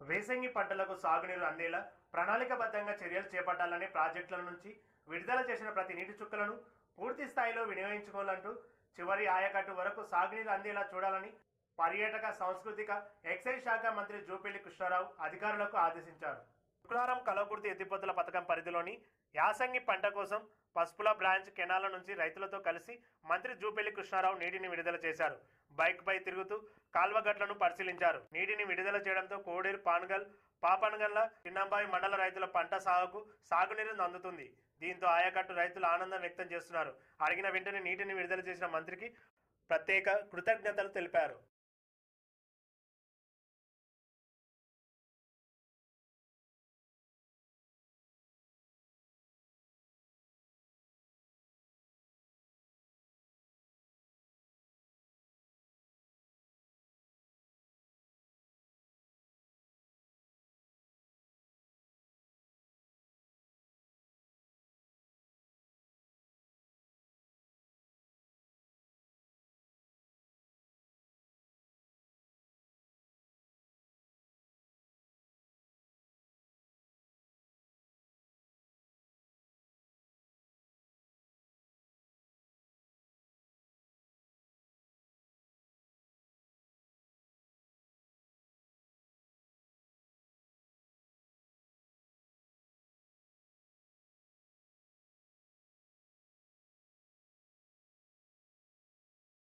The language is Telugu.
వేసంగి పంటలకు సాగునీరు అందేలా ప్రణాళికబద్ధంగా చర్యలు చేపట్టాలని ప్రాజెక్టుల నుంచి విడుదల చేసిన ప్రతి నీటి చుక్కలను పూర్తి స్థాయిలో వినియోగించుకోవాలంటూ చివరి ఆయకట్టు వరకు సాగునీరు అందేలా చూడాలని పర్యాటక సాంస్కృతిక ఎక్సైజ్ శాఖ మంత్రి జూపల్లి కృష్ణారావు అధికారులకు ఆదేశించారు. శుక్రవారం కలవకుర్తి ఎత్తిపోతుల పథకం పరిధిలోని యాసంగి పంట కోసం పసుపుల బ్రాంచ్ కెనాల నుంచి రైతులతో కలిసి మంత్రి జూపల్లి కృష్ణారావు నీటిని విడుదల చేశారు. బైక్పై తిరుగుతూ కాల్వగట్లను పరిశీలించారు. నీటిని విడుదల చేయడంతో కోడేరు పాన్గల్ పాపన్గల్ల చిన్నంబాయి మండల రైతుల పంట సాగుకు సాగునీరు అందుతుంది దీంతో ఆయకట్టు రైతులు ఆనందం వ్యక్తం చేస్తున్నారు. అడిగిన వెంటనే నీటిని విడుదల చేసిన మంత్రికి ప్రత్యేక కృతజ్ఞతలు తెలిపారు.